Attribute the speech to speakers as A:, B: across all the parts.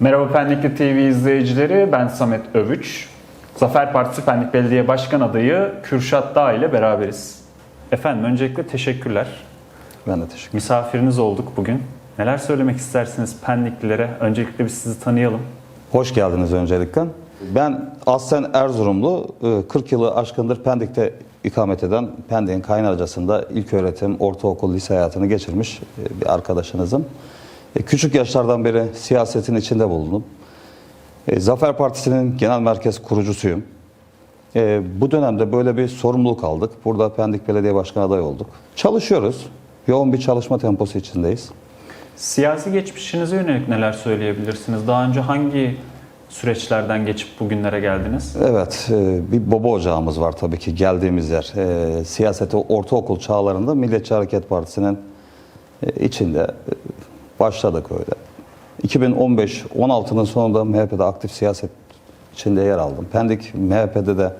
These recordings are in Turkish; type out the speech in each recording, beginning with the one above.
A: Merhaba Pendikli TV izleyicileri, ben Samet Övüç. Zafer Partisi Pendik Belediye Başkan adayı Kürşat Dağ ile beraberiz. Efendim öncelikle teşekkürler.
B: Ben de teşekkür
A: Misafiriniz olduk bugün. Neler söylemek istersiniz Pendiklilere? Öncelikle biz sizi tanıyalım.
B: Hoş geldiniz öncelikle. Ben aslen Erzurumlu, e, 40 yılı aşkındır Pendik'te ikamet eden, Pendik'in Kaynarcası'nda ilk öğretim, ortaokul, lise hayatını geçirmiş e, bir arkadaşınızım. E, Küçük yaşlardan beri siyasetin içinde bulundum. E, Zafer Partisi'nin genel merkez kurucusuyum. E, Bu dönemde böyle bir sorumluluk aldık. Burada Pendik Belediye Başkanı adayı olduk. Çalışıyoruz. Yoğun bir çalışma temposu içindeyiz.
A: Siyasi geçmişinize yönelik neler söyleyebilirsiniz? Daha önce hangi süreçlerden geçip bugünlere geldiniz?
B: Evet, bir baba ocağımız var tabii ki geldiğimiz yer. Siyasete ortaokul çağlarında Milliyetçi Hareket Partisi'nin içinde başladık öyle. 2015-16'nın sonunda MHP'de aktif siyaset içinde yer aldım. Pendik MHP'de de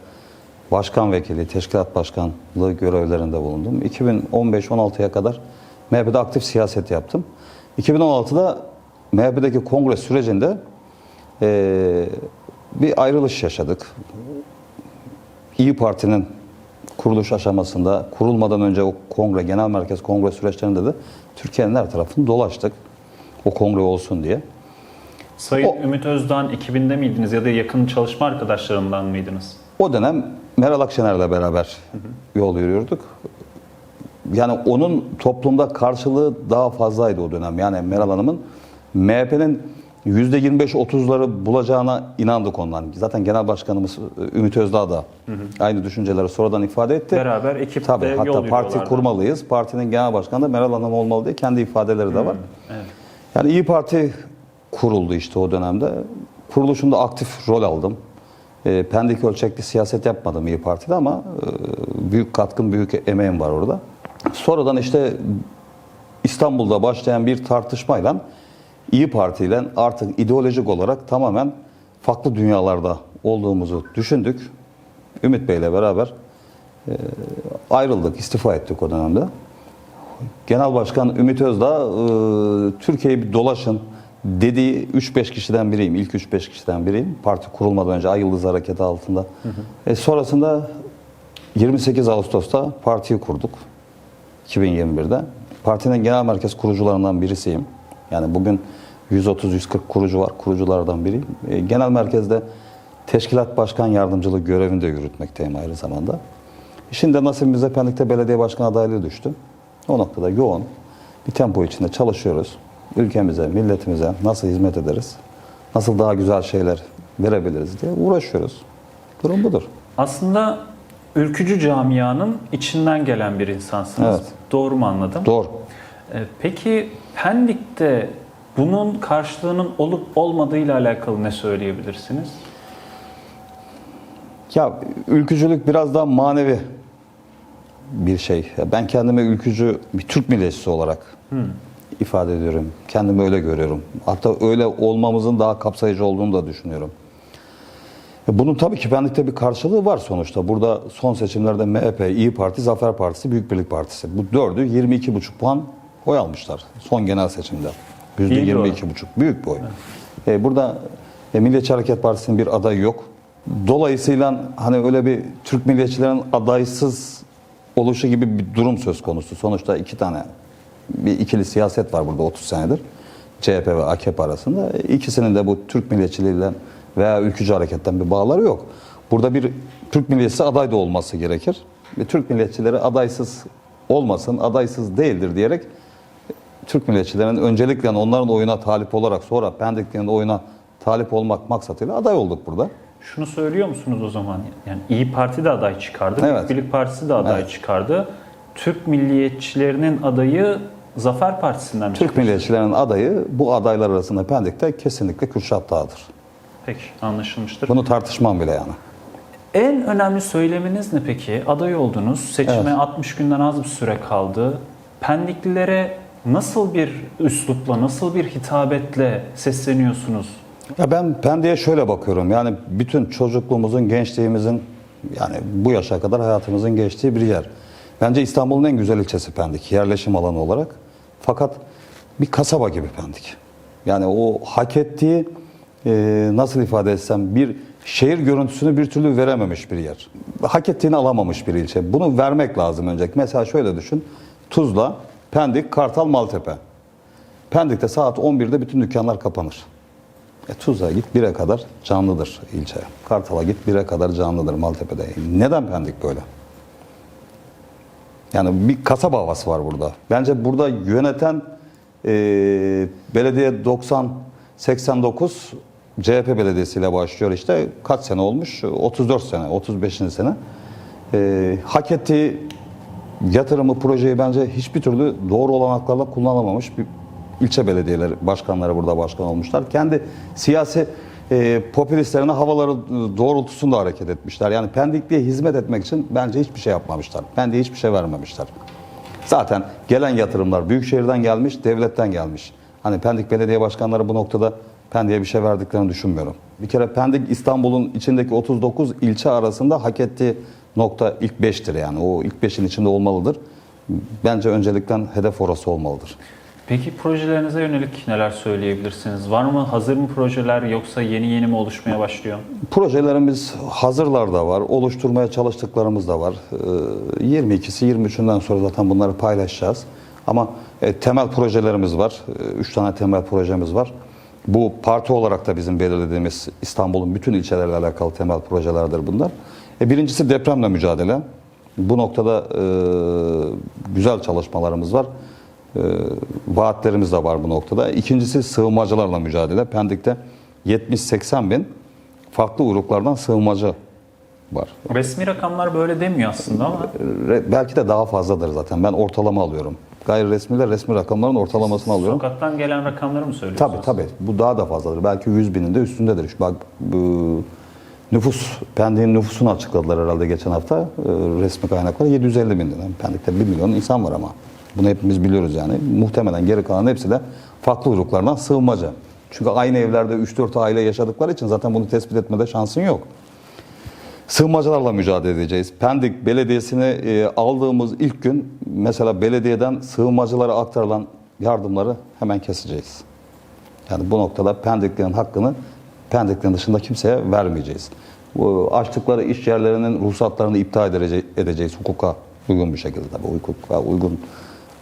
B: başkan vekili, teşkilat başkanlığı görevlerinde bulundum. 2015-16'ya kadar MHP'de aktif siyaset yaptım. 2016'da MHP'deki kongre sürecinde ee, bir ayrılış yaşadık. İyi Parti'nin kuruluş aşamasında, kurulmadan önce o kongre, genel merkez kongre süreçlerinde de Türkiye'nin her tarafını dolaştık. O kongre olsun diye.
A: Sayın
B: O-
A: Ümit Özdağ'ın ekibinde miydiniz ya da yakın çalışma arkadaşlarından mıydınız?
B: O dönem Meral Akşener'le beraber yol yürüyorduk. Yani onun toplumda karşılığı daha fazlaydı o dönem. Yani Meral Hanım'ın MHP'nin %25-30'ları bulacağına inandık ondan. Zaten Genel Başkanımız e, Ümit Özdağ da aynı düşünceleri sonradan ifade etti.
A: Beraber ekipte
B: Tabii
A: yol
B: hatta parti kurmalıyız. Partinin genel başkanı da Meral Hanım olmalı diye kendi ifadeleri de var.
A: Evet.
B: Yani İyi Parti kuruldu işte o dönemde. Kuruluşunda aktif rol aldım. E, Pendik ölçekli siyaset yapmadım İyi Parti'de ama e, büyük katkım, büyük emeğim var orada. Sonradan işte İstanbul'da başlayan bir tartışmayla İyi Parti ile artık ideolojik olarak tamamen farklı dünyalarda olduğumuzu düşündük. Ümit Bey'le beraber e, ayrıldık, istifa ettik o dönemde. Genel Başkan Ümit Özdağ e, Türkiye'yi bir dolaşın dediği 3-5 kişiden biriyim. İlk 3-5 kişiden biriyim. Parti kurulmadan önce Ay Yıldız Hareketi altında. E, sonrasında 28 Ağustos'ta partiyi kurduk. 2021'de. Partinin genel merkez kurucularından birisiyim. Yani bugün 130-140 kurucu var. Kuruculardan biriyim. E, genel merkezde teşkilat başkan yardımcılığı görevini de yürütmekteyim ayrı zamanda. Şimdi nasibimize Pendik'te belediye başkan adaylığı düştü. O noktada yoğun bir tempo içinde çalışıyoruz. Ülkemize, milletimize nasıl hizmet ederiz, nasıl daha güzel şeyler verebiliriz diye uğraşıyoruz. Durum budur.
A: Aslında ülkücü camianın içinden gelen bir insansınız.
B: Evet.
A: Doğru mu anladım?
B: Doğru.
A: Ee, Peki Pendik'te bunun karşılığının olup olmadığıyla alakalı ne söyleyebilirsiniz?
B: Ya ülkücülük biraz daha manevi bir şey. Ben kendimi ülkücü bir Türk milliyetçisi olarak ifade ediyorum. Kendimi öyle görüyorum. Hatta öyle olmamızın daha kapsayıcı olduğunu da düşünüyorum. E Bunun tabii ki Pendik'te bir karşılığı var sonuçta. Burada son seçimlerde MHP, İyi Parti, Zafer Partisi, Büyük Birlik Partisi. Bu dördü 22,5 puan oy almışlar son genel seçimde.
A: İyi bir oran.
B: %22,5. Büyük bir oy. E, burada e, Milliyetçi Hareket Partisi'nin bir adayı yok. Dolayısıyla hani öyle bir Türk milliyetçilerin adaysız oluşu gibi bir durum söz konusu. Sonuçta iki tane bir ikili siyaset var burada 30 senedir. CHP ve AKP arasında. İkisinin de bu Türk milliyetçiliğiyle veya ülkücü hareketten bir bağları yok. Burada bir Türk milliyetçisi aday da olması gerekir. Ve Türk milliyetçileri adaysız olmasın, adaysız değildir diyerek Türk milliyetçilerinin öncelikle onların oyuna talip olarak sonra Pendik'lerin oyuna talip olmak maksatıyla aday olduk burada.
A: Şunu söylüyor musunuz o zaman? Yani İyi Parti de aday çıkardı,
B: Evet.
A: Birlik Partisi de aday
B: Evet.
A: çıkardı. Türk milliyetçilerinin adayı Zafer Partisi'nden mi?
B: Türk milliyetçilerinin adayı bu adaylar arasında Pendik'te kesinlikle Kürşat Dağ'dır.
A: Peki anlaşılmıştır.
B: Bunu tartışmam bile yani.
A: En önemli söyleminiz ne peki? Aday oldunuz. Seçime 60 günden az bir süre kaldı. Pendiklilere nasıl bir üslupla, nasıl bir hitabetle sesleniyorsunuz?
B: Ya ben Pendik'e şöyle bakıyorum. Yani bütün çocukluğumuzun, gençliğimizin yani bu yaşa kadar hayatımızın geçtiği bir yer. Bence İstanbul'un en güzel ilçesi Pendik yerleşim alanı olarak. Fakat bir kasaba gibi Pendik. Yani o hak ettiği e, nasıl ifade etsem bir şehir görüntüsünü bir türlü verememiş bir yer. Hak ettiğini alamamış bir ilçe. Bunu vermek lazım öncelikle. Mesela şöyle düşün. Tuzla, Pendik, Kartal, Maltepe. Pendik'te saat 11'de bütün dükkanlar kapanır. E, Tuzla'ya git 1'e kadar canlıdır ilçe. Kartal'a git 1'e kadar canlıdır Maltepe'de. Neden Pendik böyle? Yani bir kasaba havası var burada. Bence burada yöneten e, belediye 90 89 CHP belediyesiyle başlıyor işte. Kaç sene olmuş? 34 sene, 35. sene. E, hak ettiği yatırımı, projeyi bence hiçbir türlü doğru olanaklarla kullanamamış bir ilçe belediyeleri başkanları burada başkan olmuşlar. Kendi siyasi e, popülistlerine havaları doğrultusunda hareket etmişler. Yani Pendikli'ye hizmet etmek için bence hiçbir şey yapmamışlar. Pendik'e hiçbir şey vermemişler. Zaten gelen yatırımlar Büyükşehir'den gelmiş, devletten gelmiş. Hani Pendik belediye başkanları bu noktada Pendik'e bir şey verdiklerini düşünmüyorum. Bir kere Pendik İstanbul'un içindeki 39 ilçe arasında hak ettiği nokta ilk 5'tir yani. O ilk 5'in içinde olmalıdır. Bence öncelikten hedef orası olmalıdır.
A: Peki projelerinize yönelik neler söyleyebilirsiniz? Var mı hazır mı projeler yoksa yeni yeni mi oluşmaya başlıyor?
B: Projelerimiz hazırlarda var, oluşturmaya çalıştıklarımız da var. Ee, 22'si 23'ünden sonra zaten bunları paylaşacağız. Ama e, temel projelerimiz var. 3 tane temel projemiz var. Bu parti olarak da bizim belirlediğimiz İstanbul'un bütün ilçeleriyle alakalı temel projelerdir bunlar. E, birincisi depremle mücadele. Bu noktada e, güzel çalışmalarımız var. E, vaatlerimiz de var bu noktada. İkincisi sığınmacılarla mücadele. Pendik'te 70-80 bin farklı uyruklardan sığınmacı var.
A: Resmi rakamlar böyle demiyor aslında ama
B: Re- Belki de daha fazladır zaten. Ben ortalama alıyorum. Gayri resmiyle resmi rakamların ortalamasını alıyorum.
A: sokaktan gelen rakamları mı söylüyorsunuz?
B: Tabii tabii. Bu daha da fazladır. Belki 100 binin de üstündedir. Şu Bak bu nüfus, Pendik'in nüfusunu açıkladılar herhalde geçen hafta. Ee, resmi kaynaklar 750 bin. Pendik'te 1 milyon insan var ama. Bunu hepimiz biliyoruz yani. Muhtemelen geri kalan hepsi de farklı uyruklardan sığınmacı. Çünkü aynı evlerde 3-4 aile yaşadıkları için zaten bunu tespit etmede şansın yok. Sığınmacılarla mücadele edeceğiz. Pendik Belediyesi'ne e, aldığımız ilk gün mesela belediyeden sığınmacılara aktarılan yardımları hemen keseceğiz. Yani bu noktada Pendiklilerin hakkını Pendiklilerin dışında kimseye vermeyeceğiz. Açtıkları iş yerlerinin ruhsatlarını iptal edece- edeceğiz hukuka uygun bir şekilde tabii hukuka uygun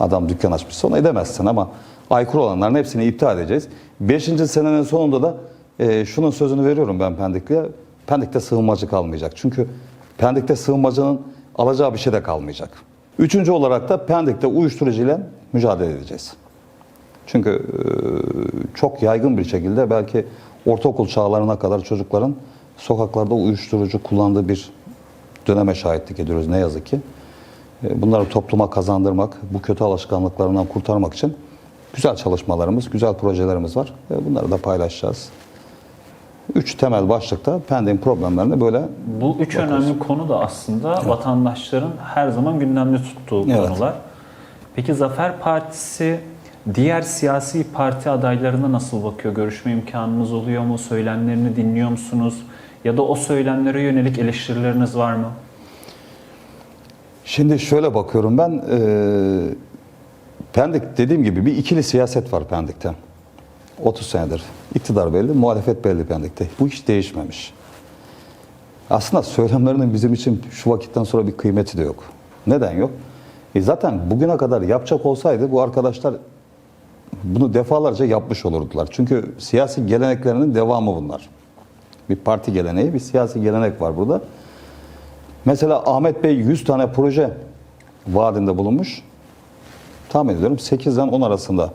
B: adam dükkan açmışsa onu edemezsin ama aykırı olanların hepsini iptal edeceğiz. Beşinci senenin sonunda da e, şunun sözünü veriyorum ben Pendikli'ye. Pendik'te sığınmacı kalmayacak. Çünkü Pendik'te sığınmacının alacağı bir şey de kalmayacak. Üçüncü olarak da Pendik'te uyuşturucuyla mücadele edeceğiz. Çünkü e, çok yaygın bir şekilde belki ortaokul çağlarına kadar çocukların sokaklarda uyuşturucu kullandığı bir döneme şahitlik ediyoruz ne yazık ki. E, Bunları topluma kazandırmak, bu kötü alışkanlıklarından kurtarmak için güzel çalışmalarımız, güzel projelerimiz var. E, Bunları da paylaşacağız. Üç temel başlıkta Pendik'in problemlerini böyle
A: Bu üç önemli konu da aslında vatandaşların her zaman gündemde tuttuğu
B: Evet.
A: konular. Peki Zafer Partisi diğer siyasi parti adaylarına nasıl bakıyor? Görüşme imkanınız oluyor mu? Söylemlerini dinliyor musunuz? Ya da o söylemlere yönelik eleştirileriniz var mı?
B: Şimdi şöyle bakıyorum ben. e, Pendik dediğim gibi bir ikili siyaset var Pendik'te. 30 senedir. İktidar belli, muhalefet belli Pendik'te. Bu hiç değişmemiş. Aslında söylemlerinin bizim için şu vakitten sonra bir kıymeti de yok. Neden yok? E zaten bugüne kadar yapacak olsaydı bu arkadaşlar bunu defalarca yapmış olurdular. Çünkü siyasi geleneklerinin devamı bunlar. Bir parti geleneği, bir siyasi gelenek var burada. Mesela Ahmet Bey 100 tane proje vaadinde bulunmuş. Tahmin ediyorum 8'den 10 arasında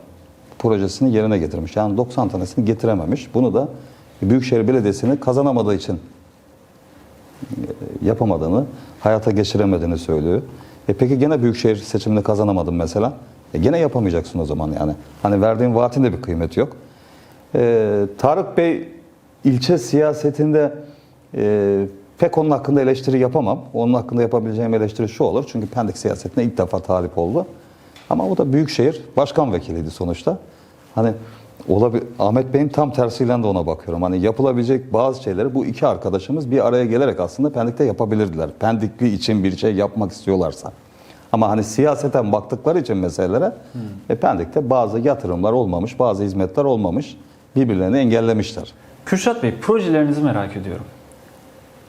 B: projesini yerine getirmiş. Yani 90 tanesini getirememiş. Bunu da Büyükşehir Belediyesi'nin kazanamadığı için e, yapamadığını, hayata geçiremediğini söylüyor. E peki gene Büyükşehir seçimini kazanamadın mesela. E gene yapamayacaksın o zaman yani. Hani verdiğin vaatin de bir kıymeti yok. E, Tarık Bey ilçe siyasetinde e, pek onun hakkında eleştiri yapamam. Onun hakkında yapabileceğim eleştiri şu olur. Çünkü Pendik siyasetine ilk defa talip oldu. Ama o da Büyükşehir başkan vekiliydi sonuçta. Hani olabil Ahmet Bey'in tam tersiyle de ona bakıyorum. Hani yapılabilecek bazı şeyleri bu iki arkadaşımız bir araya gelerek aslında Pendik'te yapabilirdiler. Pendikli için bir şey yapmak istiyorlarsa. Ama hani siyaseten baktıkları için meselelere e, Pendik'te bazı yatırımlar olmamış, bazı hizmetler olmamış. Birbirlerini engellemişler.
A: Kürşat Bey projelerinizi merak ediyorum.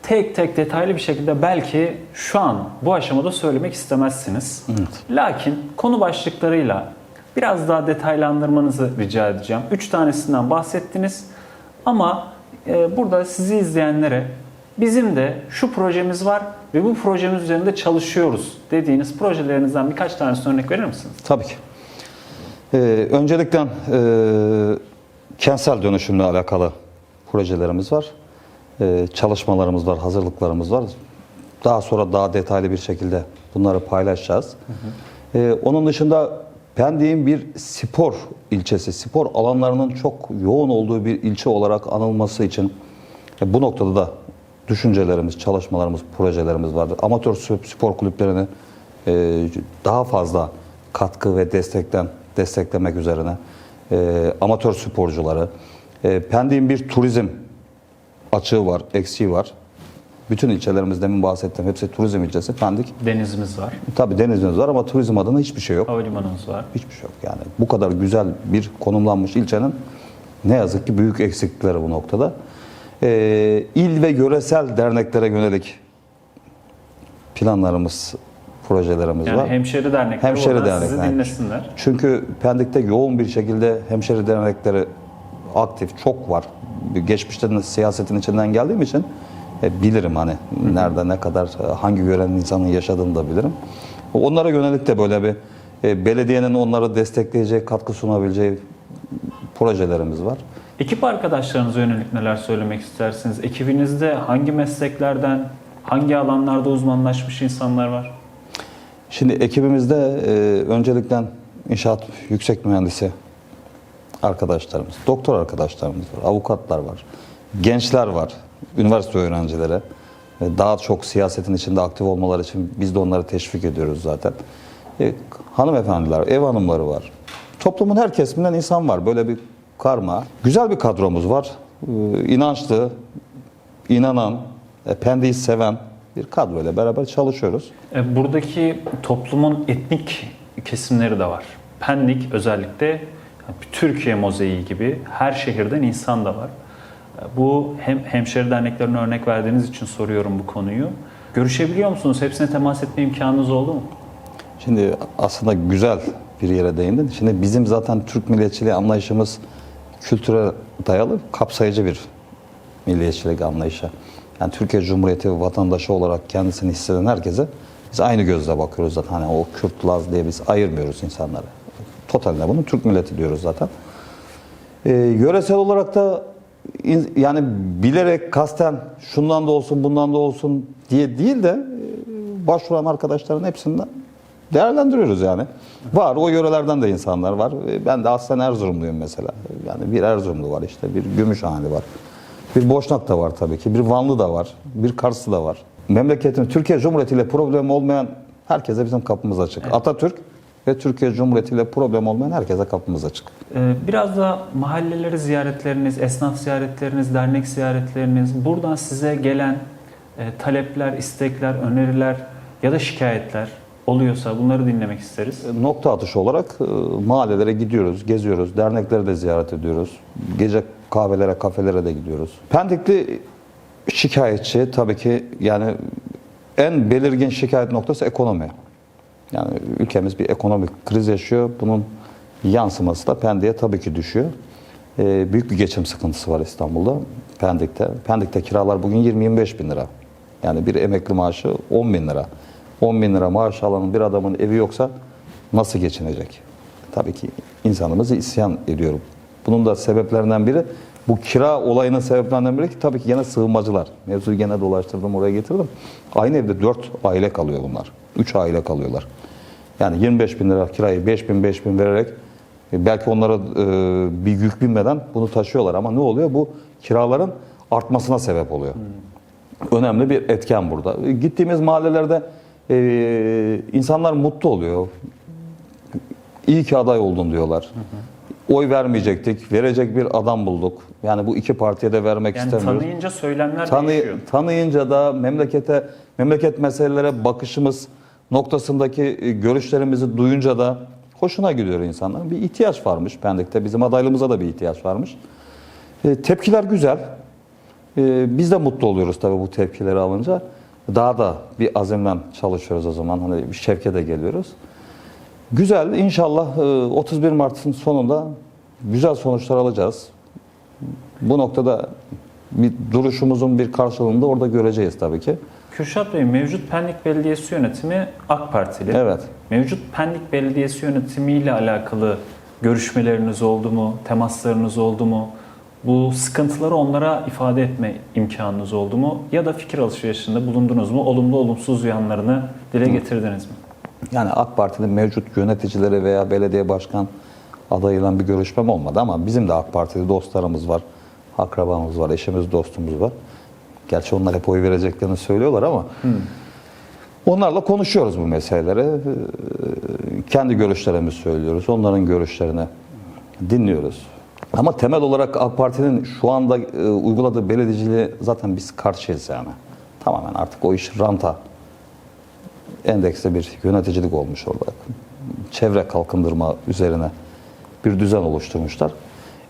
A: Tek tek detaylı bir şekilde belki şu an bu aşamada söylemek istemezsiniz. Lakin konu başlıklarıyla biraz daha detaylandırmanızı rica edeceğim. Üç tanesinden bahsettiniz ama e, burada sizi izleyenlere bizim de şu projemiz var ve bu projemiz üzerinde çalışıyoruz dediğiniz projelerinizden birkaç tanesini örnek verir misiniz?
B: Tabii ki. Ee, öncelikle e, kentsel dönüşümle alakalı projelerimiz var. Ee, çalışmalarımız var, hazırlıklarımız var. Daha sonra daha detaylı bir şekilde bunları paylaşacağız. Ee, onun dışında Pendik'in bir spor ilçesi, spor alanlarının çok yoğun olduğu bir ilçe olarak anılması için e, bu noktada da düşüncelerimiz, çalışmalarımız, projelerimiz vardır. Amatör spor kulüplerini e, daha fazla katkı ve destekten desteklemek üzerine e, amatör sporcuları, Pendik'in bir turizm açığı var, eksiği var. Bütün ilçelerimiz demin bahsettim. Hepsi turizm ilçesi. Pendik.
A: Denizimiz var,
B: Tabii denizimiz var ama turizm adına hiçbir şey yok.
A: havalimanımız var.
B: Hiçbir şey yok yani. Bu kadar güzel bir konumlanmış ilçenin ne yazık ki büyük eksiklikleri bu noktada. Ee, il ve yöresel derneklere yönelik planlarımız, projelerimiz
A: Yani
B: var.
A: hemşeri dernekleri
B: Hemşeri
A: oradan sizi dinlesinler.
B: Çünkü Pendik'te yoğun bir şekilde hemşeri dernekleri aktif, çok var. Geçmişte siyasetin içinden geldiğim için e, bilirim hani nerede ne kadar e, hangi görenin insanın yaşadığını da bilirim. Onlara yönelik de böyle bir e, belediyenin onları destekleyeceği, katkı sunabileceği projelerimiz var.
A: Ekip arkadaşlarınıza yönelik neler söylemek istersiniz? Ekibinizde hangi mesleklerden, hangi alanlarda uzmanlaşmış insanlar var?
B: Şimdi ekibimizde e, öncelikle inşaat yüksek mühendisi arkadaşlarımız, doktor arkadaşlarımız var, avukatlar var, gençler var, üniversite öğrencileri. E, Daha çok siyasetin içinde aktif olmaları için biz de onları teşvik ediyoruz zaten. E, hanımefendiler, ev hanımları var. Toplumun her kesiminden insan var. Böyle bir karma. Güzel bir kadromuz var. E, inançlı, inanan, e, Pendik'i seven bir kadro ile beraber çalışıyoruz.
A: E, Buradaki toplumun etnik kesimleri de var. Pendik özellikle Türkiye mozaiği gibi her şehirden insan da var. Bu hem hemşeri derneklerine örnek verdiğiniz için soruyorum bu konuyu. Görüşebiliyor musunuz? Hepsine temas etme imkanınız oldu mu?
B: Şimdi aslında güzel bir yere değindin. Şimdi bizim zaten Türk milliyetçiliği anlayışımız kültüre dayalı kapsayıcı bir milliyetçilik anlayışı. Yani Türkiye Cumhuriyeti vatandaşı olarak kendisini hisseden herkese biz aynı gözle bakıyoruz zaten. Hani o Kürt, Laz diye biz ayırmıyoruz insanları. Totalde bunu Türk milleti diyoruz zaten. Ee, yöresel olarak da yani bilerek kasten şundan da olsun bundan da olsun diye değil de e, başvuran arkadaşların hepsinden değerlendiriyoruz yani. Var o yörelerden de insanlar var. E, Ben de aslen Erzurumluyum mesela. Yani bir Erzurumlu var işte, bir Gümüşhaneli var. Bir Boşnak da var tabii ki, bir Vanlı da var, bir Karslı da var. Memleketin Türkiye Cumhuriyeti ile problem olmayan herkese bizim kapımız açık. Atatürk ve Türkiye Cumhuriyeti ile problem olmayan herkese kapımız açık.
A: Ee, Biraz da mahalleleri ziyaretleriniz, esnaf ziyaretleriniz, dernek ziyaretleriniz, buradan size gelen e, talepler, istekler, öneriler ya da şikayetler oluyorsa bunları dinlemek isteriz.
B: Nokta atışı olarak e, mahallelere gidiyoruz, geziyoruz, dernekleri de ziyaret ediyoruz. Gece kahvelere, kafelere de gidiyoruz. Pendikli şikayetçi tabii ki yani en belirgin şikayet noktası ekonomi. Yani ülkemiz bir ekonomik kriz yaşıyor. Bunun yansıması da Pendik'e tabii ki düşüyor. E, büyük bir geçim sıkıntısı var İstanbul'da, Pendik'te. Pendik'te kiralar bugün 20-25 bin lira. Yani bir emekli maaşı 10 bin lira. 10 bin lira maaş alan bir adamın evi yoksa nasıl geçinecek? Tabii ki insanımızı isyan ediyorum. Bunun da sebeplerinden biri bu kira olayının sebeplerinden biri ki tabii ki gene sığınmacılar. Mevzuyu gene dolaştırdım oraya getirdim. Aynı evde 4 aile kalıyor bunlar. 3 aile kalıyorlar. Yani 25 bin lira kirayı 5 bin 5 bin vererek e, belki onlara e, bir yük binmeden bunu taşıyorlar. Ama ne oluyor? Bu kiraların artmasına sebep oluyor önemli bir etken burada. E, Gittiğimiz mahallelerde insanlar mutlu oluyor. İyi ki aday oldun diyorlar. Oy vermeyecektik, verecek bir adam bulduk. Yani bu iki partiye de vermek
A: Yani
B: istemiyoruz.
A: tanıyınca söylemler
B: Tanı-
A: değişiyor.
B: tanıyınca da memlekete, memleket meselelere bakışımız noktasındaki e, görüşlerimizi duyunca da hoşuna gidiyor insanların. Bir ihtiyaç varmış Pendik'te. Bizim adaylığımıza da bir ihtiyaç varmış. E, tepkiler güzel. E, biz de mutlu oluyoruz tabii bu tepkileri alınca. Daha da bir azimden çalışıyoruz o zaman. Hani bir şevke de geliyoruz. Güzel. İnşallah e, 31 Mart'ın sonunda güzel sonuçlar alacağız. Bu noktada bir duruşumuzun bir karşılığını da orada göreceğiz tabii ki.
A: Kürşat Bey, mevcut Pendik Belediyesi yönetimi AK Partili.
B: Evet.
A: Mevcut Pendik Belediyesi yönetimiyle alakalı görüşmeleriniz oldu mu, temaslarınız oldu mu? Bu sıkıntıları onlara ifade etme imkanınız oldu mu? Ya da fikir alışverişinde bulundunuz mu? Olumlu olumsuz yanlarını dile getirdiniz mi?
B: Yani AK Parti'nin mevcut yöneticileri veya belediye başkan adayıyla bir görüşmem olmadı ama bizim de AK Parti'de dostlarımız var, akrabamız var, eşimiz, dostumuz var. Gerçi onlar hep oy vereceklerini söylüyorlar ama onlarla konuşuyoruz bu meseleleri. Ee, Kendi görüşlerimizi söylüyoruz, onların görüşlerini dinliyoruz. Ama temel olarak AK Parti'nin şu anda e, uyguladığı belediyeciliğe zaten biz karşıyız yani. Tamamen artık o iş ranta endekste bir yöneticilik olmuş orada. Çevre kalkındırma üzerine bir düzen oluşturmuşlar.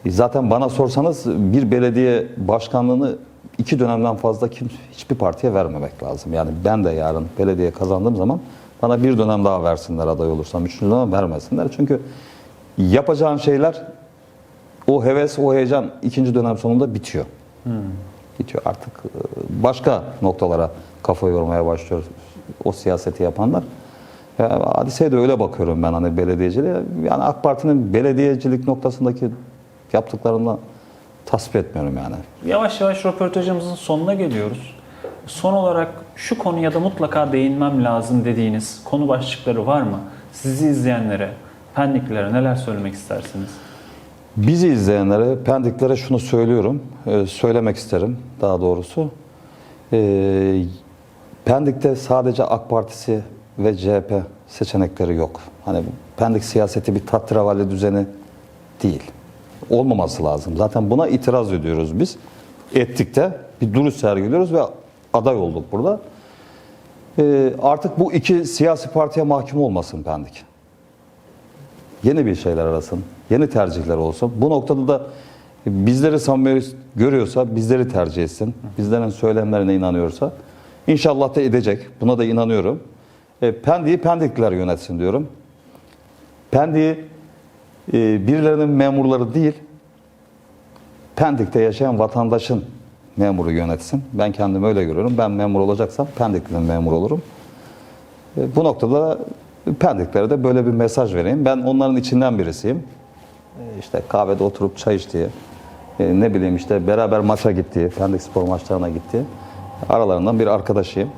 B: E, Zaten bana sorsanız bir belediye başkanlığını iki dönemden fazla kim, hiçbir partiye vermemek lazım. Yani ben de yarın belediye kazandığım zaman bana bir dönem daha versinler aday olursam, üçüncü dönem vermesinler. Çünkü yapacağın şeyler o heves, o heyecan ikinci dönem sonunda bitiyor. Bitiyor. Artık e, başka noktalara kafa yormaya başlıyor o siyaseti yapanlar. Ya, hadiseye de öyle bakıyorum ben hani belediyeciliğe. Yani AK Parti'nin belediyecilik noktasındaki yaptıklarından tasvip etmiyorum yani.
A: Yavaş yavaş röportajımızın sonuna geliyoruz. Son olarak şu konuya da mutlaka değinmem lazım dediğiniz konu başlıkları var mı? Sizi izleyenlere, Pendiklilere neler söylemek istersiniz?
B: Bizi izleyenlere, Pendiklere şunu söylüyorum, e, söylemek isterim daha doğrusu. E, Pendik'te sadece AK Partisi ve CHP seçenekleri yok. Hani Pendik siyaseti bir tatravalli düzeni değil. Olmaması lazım. Zaten buna itiraz ediyoruz biz. Ettik de bir duruş sergiliyoruz ve aday olduk burada. E, artık bu iki siyasi partiye mahkum olmasın Pendik yeni bir şeyler arasın, yeni tercihler olsun. Bu noktada da bizleri samimi görüyorsa bizleri tercih etsin. Bizlerin söylemlerine inanıyorsa inşallah da edecek. Buna da inanıyorum. E, Pendik'i Pendikliler yönetsin diyorum. Pendik'i birilerinin memurları değil, Pendik'te yaşayan vatandaşın memuru yönetsin. Ben kendimi öyle görüyorum. Ben memur olacaksam Pendikli'nin memur olurum. E, Bu noktada Pendiklere de böyle bir mesaj vereyim. Ben onların içinden birisiyim. E, İşte kahvede oturup çay içtiği, e, ne bileyim işte beraber maça gittiği, Pendik spor maçlarına gittiği aralarından bir arkadaşıyım.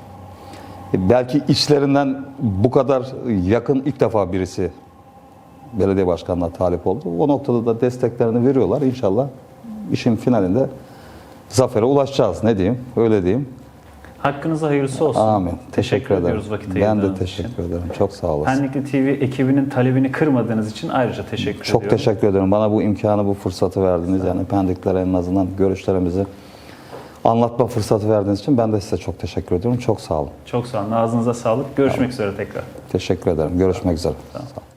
B: Belki içlerinden bu kadar yakın ilk defa birisi belediye başkanına talip oldu. O noktada da desteklerini veriyorlar. İnşallah işin finalinde zafere ulaşacağız. Ne diyeyim? Öyle diyeyim.
A: Hakkınıza hayırlısı olsun.
B: Amin.
A: Teşekkür,
B: ederim.
A: ediyoruz vakit
B: Ben de teşekkür
A: için.
B: ederim. Çok sağ olasın.
A: Pendikli TV ekibinin talebini kırmadığınız için ayrıca teşekkür
B: Çok
A: ediyorum.
B: teşekkür ederim. Bana bu imkanı, bu fırsatı verdiniz. Yani Pendiklere en azından görüşlerimizi anlatma fırsatı verdiğiniz için ben de size çok teşekkür ediyorum. Çok sağ olun.
A: Çok sağ olun. Ağzınıza sağlık. Görüşmek üzere tekrar.
B: Teşekkür ederim. Görüşmek üzere. Sağ olun.